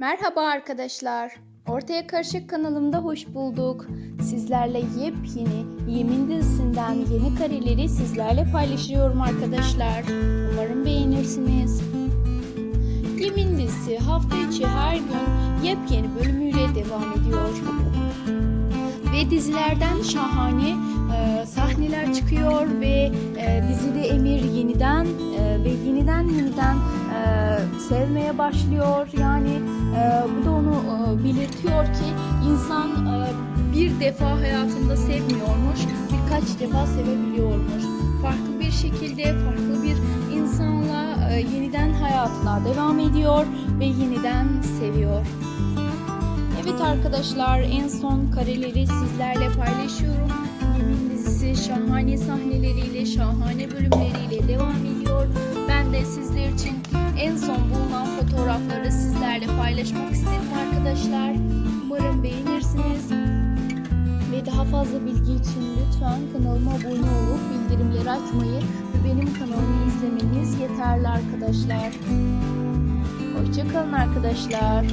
Merhaba arkadaşlar. Ortaya Karışık kanalımda hoş bulduk. Sizlerle yepyeni Yemin dizisinden yeni kareleri sizlerle paylaşıyorum arkadaşlar. Umarım beğenirsiniz. Yemin dizisi hafta içi her gün yepyeni bölümüyle devam ediyor. Ve dizilerden şahane e, sahneler çıkıyor ve e, dizide Emir yeniden e, ve yeniden yeniden e, sevmeye başlıyor. Yani insan e, bir defa hayatında sevmiyormuş, birkaç defa sevebiliyormuş. Farklı bir şekilde, farklı bir insanla e, yeniden hayatına devam ediyor ve yeniden seviyor. Evet arkadaşlar en son kareleri sizlerle paylaşıyorum. Yemin dizisi şahane sahneleriyle, şahane bölümleriyle devam ediyor. Ben de sizler için en son sizlerle paylaşmak istedim arkadaşlar. Umarım beğenirsiniz. Ve daha fazla bilgi için lütfen kanalıma abone olup bildirimleri açmayı ve benim kanalımı izlemeniz yeterli arkadaşlar. Hoşçakalın arkadaşlar.